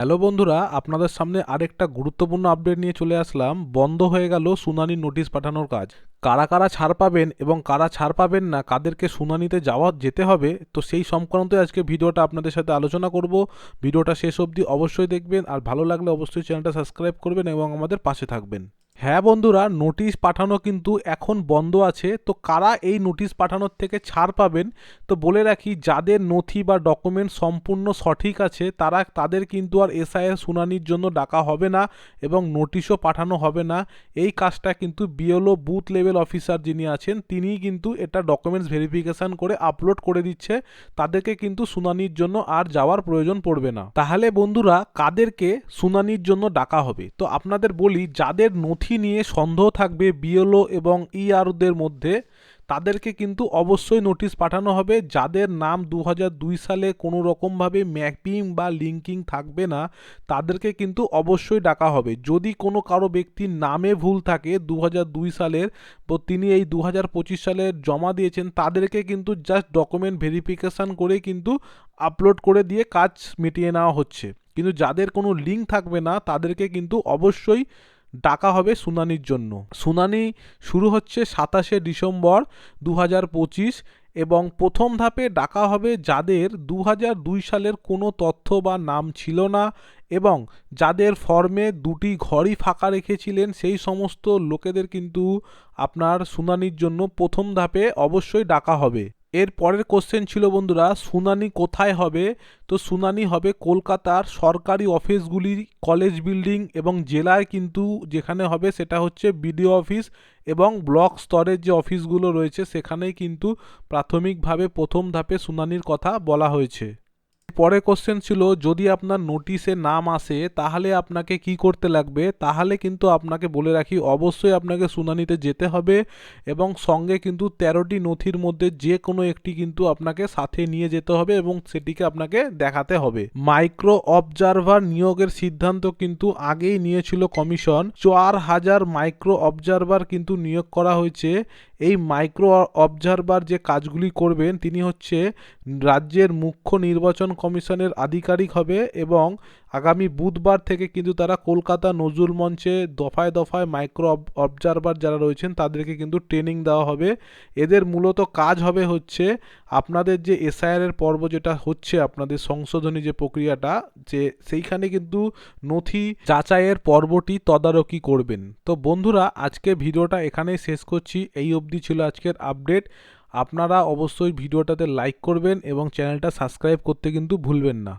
Hello বন্ধুরা, আপনাদের সামনে আরেকটা গুরুত্বপূর্ণ আপডেট নিয়ে চলে আসলাম। বন্ধ হয়ে গেল শুনানির নোটিশ পাঠানোর কাজ। কারা কারা ছাড় পাবেন এবং কারা ছাড় পাবেন না, কাদেরকে শুনানিতে যাওয়া যেতে হবে, তো সেই সংক্রান্ত আজকে ভিডিওটা আপনাদের সাথে আলোচনা করব। ভিডিওটা শেষ অবধি অবশ্যই দেখবেন, আর ভালো লাগলে অবশ্যই চ্যানেলটা সাবস্ক্রাইব করবেন এবং আমাদের পাশে থাকবেন। হ্যাঁ বন্ধুরা নোটিশ পাঠানো কিন্তু এখন বন্ধ আছে, তো কারা এই নোটিশ পাঠানোর থেকে ছাড় পাবেন? তো বলে রাখি, যাদের নথি বা ডকুমেন্ট সম্পূর্ণ সঠিক আছে, তারা, তাদের কিন্তু আর এসআইয়ের শুনানির জন্য ডাকা হবে না এবং নোটিশও পাঠানো হবে না। এই কাজটা কিন্তু বিএলও বুথ লেভেল অফিসার যিনি আছেন, তিনিই কিন্তু এটা ডকুমেন্টস ভেরিফিকেশন করে আপলোড করে দিচ্ছে। তাদেরকে কিন্তু শুনানির জন্য আর যাওয়ার প্রয়োজন পড়বে না। তাহলে বন্ধুরা, কাদেরকে শুনানির জন্য ডাকা হবে? তো আপনাদের বলি, যাদের নথি নিয়ে সন্দেহ থাকবে বিএলও এবং ইআরদের মধ্যে, তাদেরকে কিন্তু অবশ্যই নোটিশ পাঠানো হবে যাদের নাম দু দুই সালে কোনো রকমভাবে ম্যাপিং বা লিঙ্কিং থাকবে না, তাদেরকে কিন্তু অবশ্যই ডাকা হবে। যদি কোনো কারও ব্যক্তির নামে ভুল থাকে দু দুই সালের তিনি এই দু পঁচিশ সালে জমা দিয়েছেন, তাদেরকে কিন্তু জাস্ট ডকুমেন্ট ভেরিফিকেশান করে কিন্তু আপলোড করে দিয়ে কাজ মিটিয়ে নেওয়া হচ্ছে। কিন্তু যাদের কোনো লিঙ্ক থাকবে না, তাদেরকে কিন্তু অবশ্যই ডাকা হবে শুনানির জন্য। শুনানি শুরু হচ্ছে সাতাশে ডিসেম্বর দু এবং প্রথম ধাপে ডাকা হবে যাদের দু দুই সালের কোনো তথ্য বা নাম ছিল না এবং যাদের ফর্মে দুটি ঘরই ফাঁকা রেখেছিলেন সেই সমস্ত লোকেদের কিন্তু আপনার শুনানির জন্য প্রথম ধাপে অবশ্যই ডাকা হবে। এর পরের কোশ্চেন ছিল বন্ধুরা, শুনানি কোথায় হবে? তো শুনানি হবে কলকাতার সরকারি অফিসগুলি কলেজ বিল্ডিং এবং জেলায় কিন্তু যেখানে হবে সেটা হচ্ছে বিডিও অফিস এবং ব্লক স্তরের যে অফিসগুলো রয়েছে সেখানেই কিন্তু প্রাথমিকভাবে প্রথম ধাপে শুনানির কথা বলা হয়েছে। পরে কোশ্চেন ছিল, যদি আপনার নোটিশে নাম আসে, তাহলে আপনাকে কি করতে লাগবে? তাহলে কিন্তু আপনাকে বলে রাখি, অবশ্যই আপনাকে শুনানিতে যেতে হবে এবং সঙ্গে কিন্তু তেরোটি নথির মধ্যে যে কোনো একটি কিন্তু আপনাকে সাথে নিয়ে যেতে হবে এবং সেটিকে আপনাকে দেখাতে হবে। মাইক্রো অবজারভার নিয়োগের সিদ্ধান্ত কিন্তু আগেই নিয়েছিল কমিশন চার হাজার মাইক্রো অবজারভার কিন্তু নিয়োগ করা হয়েছে। এই মাইক্রো অবজারভার যে কাজগুলি করবেন, তিনি হচ্ছে রাজ্যের মুখ্য নির্বাচন কমিশনের আধিকারিক হবে এবং আগামী বুধবার থেকে কিন্তু তারা কলকাতা নজরুল মঞ্চে দফায় দফায় মাইক্রো অবজারভার যারা রয়েছেন, তাদেরকে কিন্তু ট্রেনিং দেওয়া হবে। এদের মূলত কাজ হবে হচ্ছে আপনাদের যে এসআইআর পর্ব যেটা হচ্ছে, আপনাদের সংশোধনী যে প্রক্রিয়াটা, যে সেইখানে কিন্তু নথি যাচাইয়ের পর্বটি তদারকি করবেন। তো বন্ধুরা, আজকে ভিডিওটা এখানেই শেষ করছি। এই অবধি ছিল আজকের আপডেট। আপনারা অবশ্যই ভিডিওটাতে লাইক করবেন এবং চ্যানেলটা সাবস্ক্রাইব করতে কিন্তু ভুলবেন না।